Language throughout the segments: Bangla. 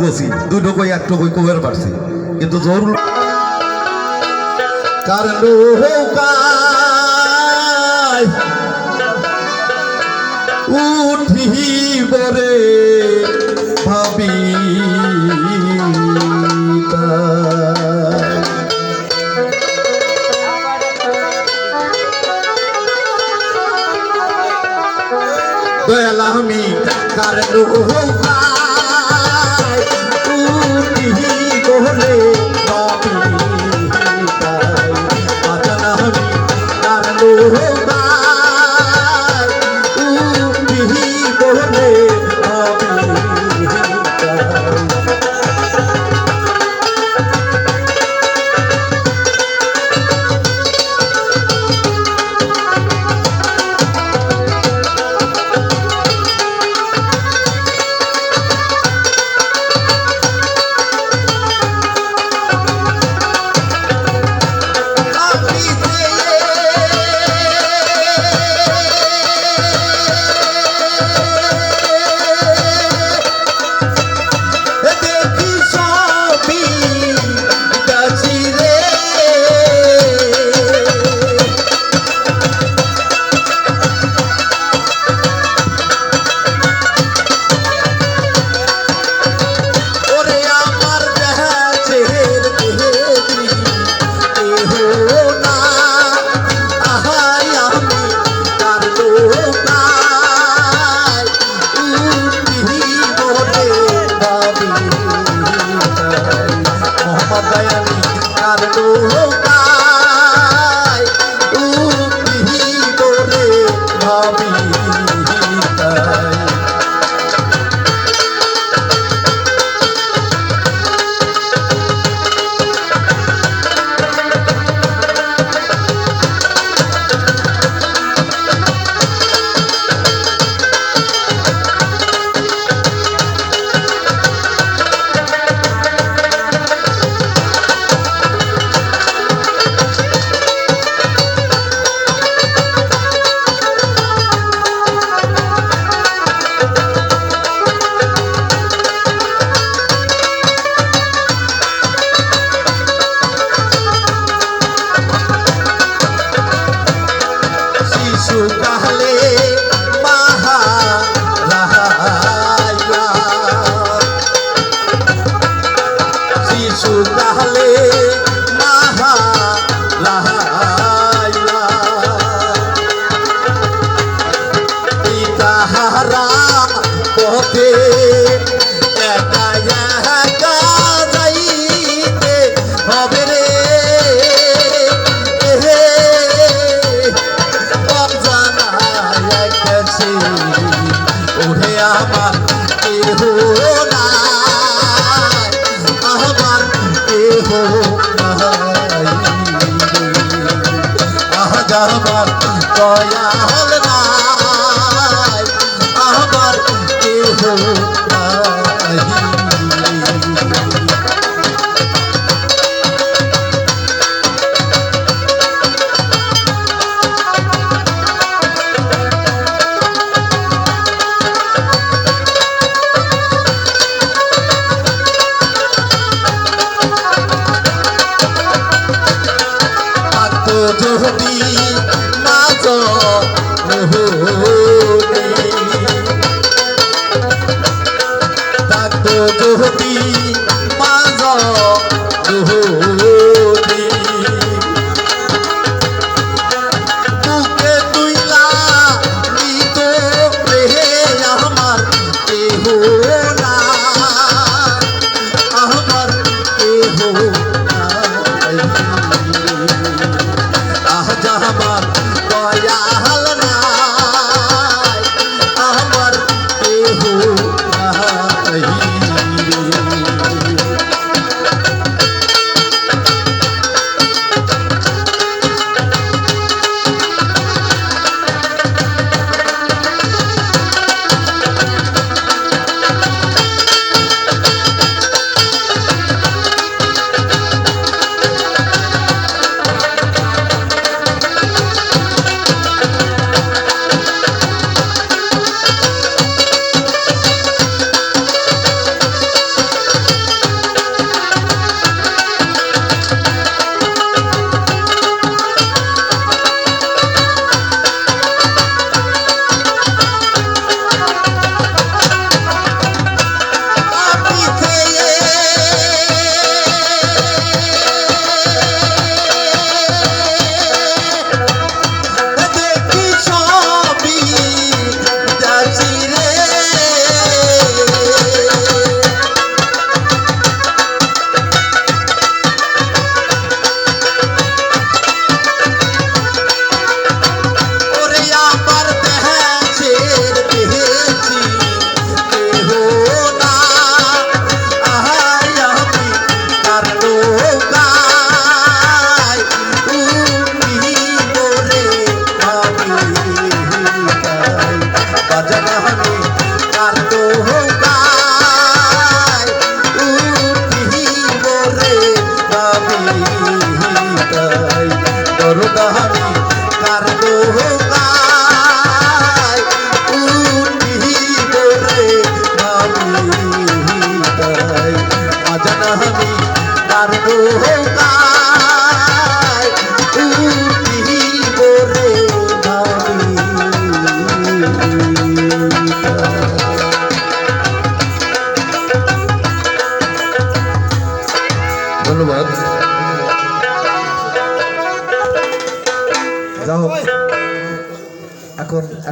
গছি দুই ঢোকই এক ঢোকই কোবের পারছি। কিন্তু জরুর কারণ উঠি বরে ভাবি দয়াল আমি কারণ Oh,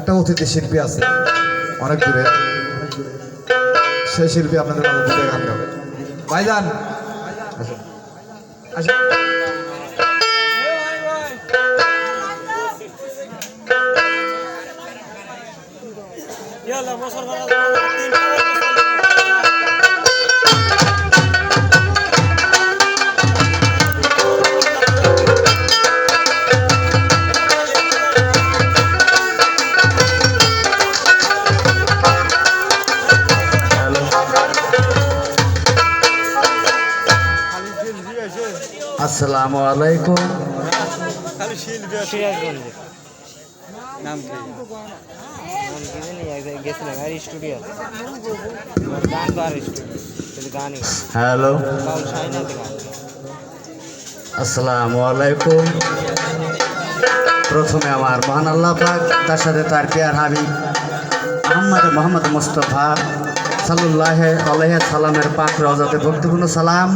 একটা অতিথি শিল্পী আছে। অনেক দূরে। সেই শিল্পী আপনাদের মাঝে দুটো গান গাবে। ভাইজান। আসসালামু আলাইকুম। নাম কি? হ্যালো। আসসালামু আলাইকুম। প্রথমে আমার মহান আল্লাহ পাক তার সাথে তার পেয়ার হাবিব আহম্মদ মোহাম্মদ মুস্তফা সাল্লাহ আলহ সালামের পাক রজাতে ভক্তিপূর্ণ সালাম।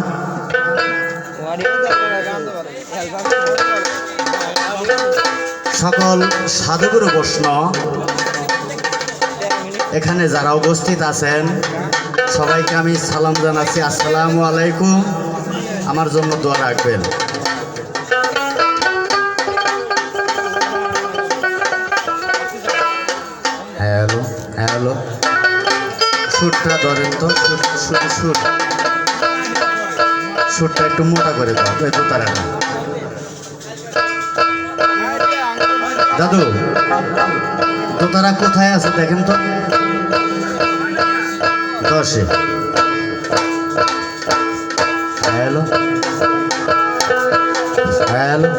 সকল সাধুগুরু বৈষ্ণব এখানে যারা উপস্থিত আছেন, সবাইকে আমি সালাম জানাচ্ছি। আসসালামু আলাইকুম। আমার জন্য দোয়া রাখবেন। Hello hello. সুরটা ধরেন তো, সুর সুর একটু মোটা করে দাও দোতারা দাদু দোতারা কোথায় আছে দেখেন তো? দশে হ্যালো। হ্যালো।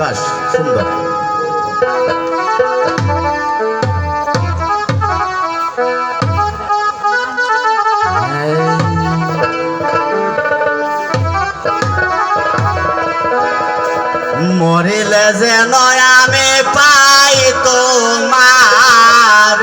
বাস সুন্দর। মরিলে যেন আমি পাই তোমার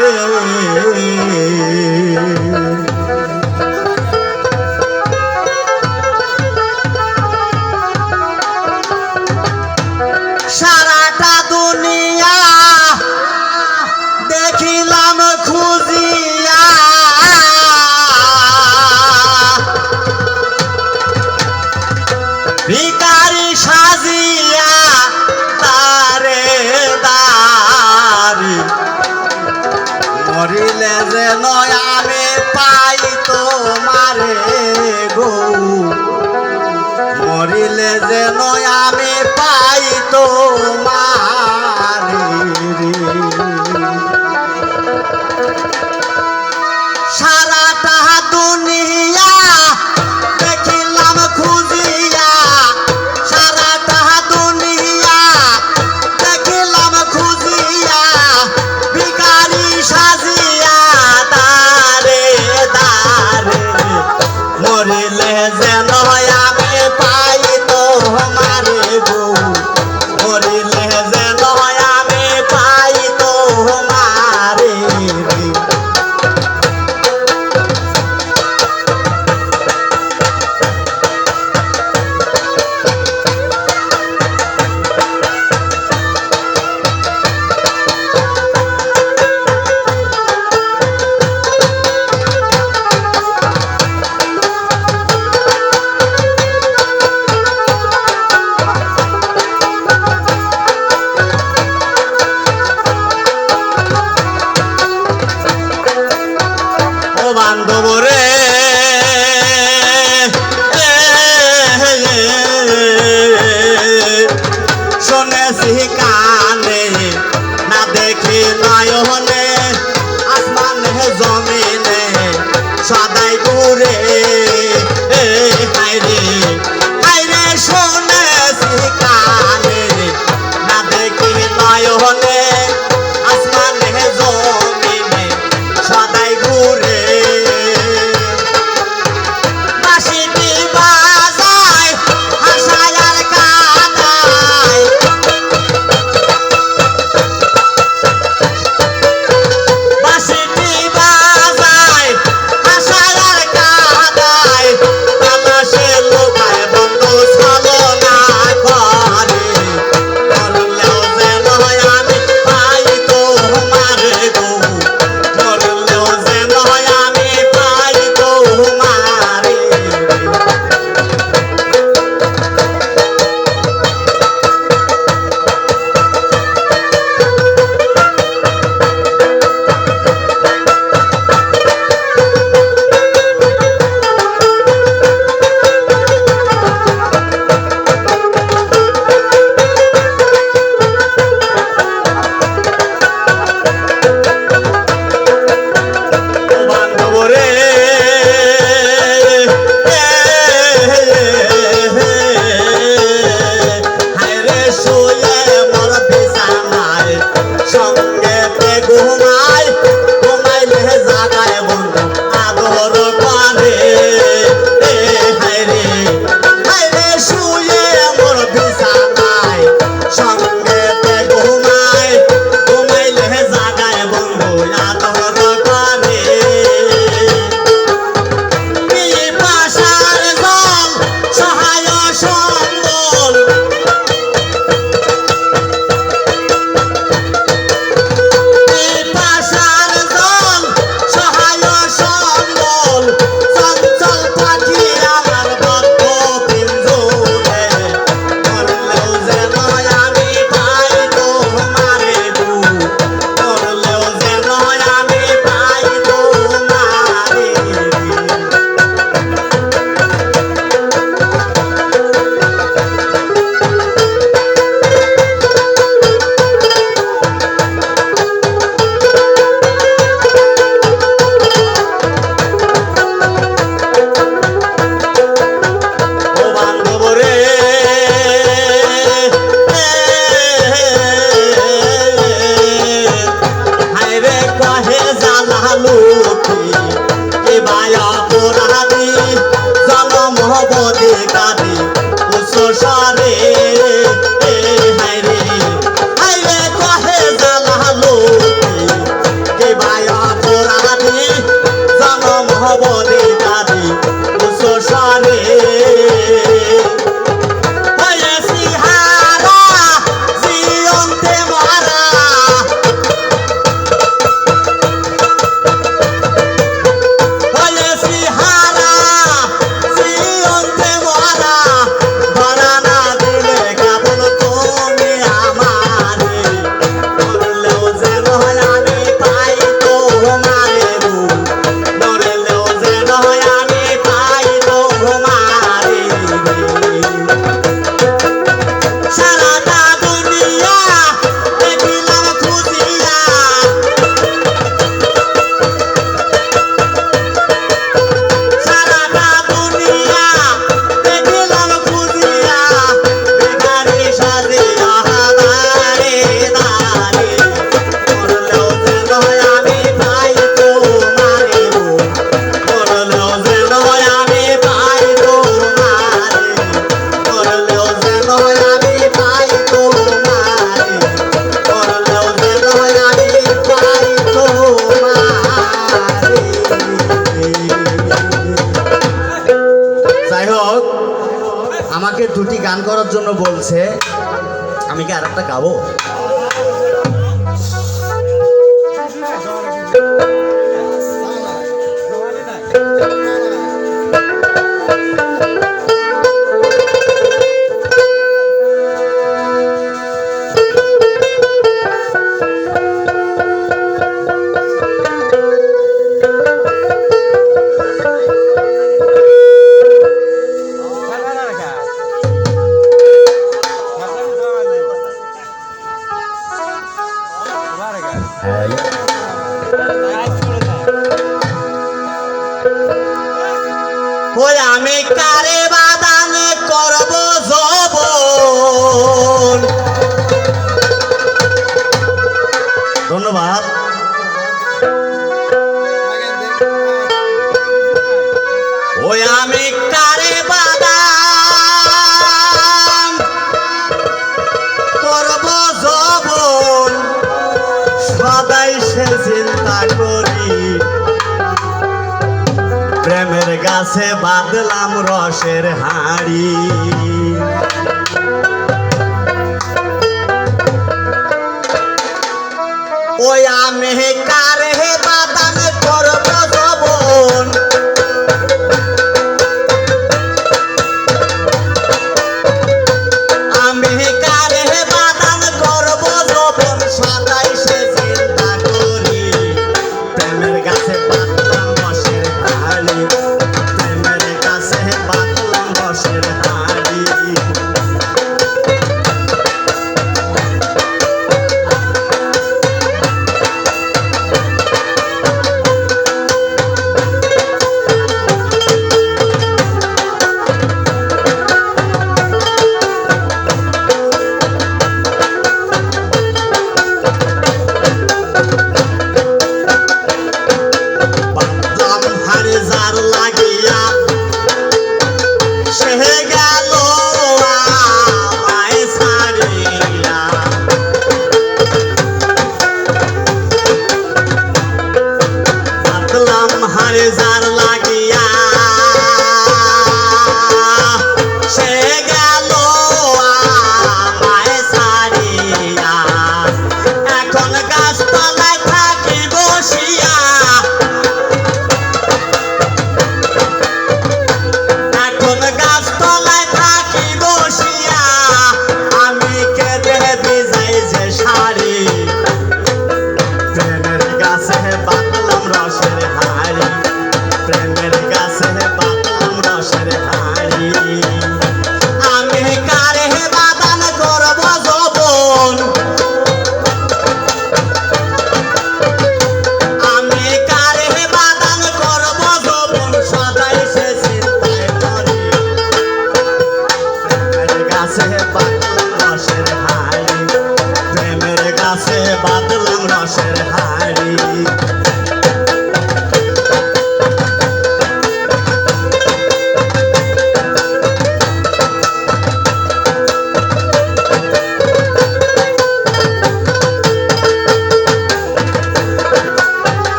গাছে বাদলাম রসের হাড়ি।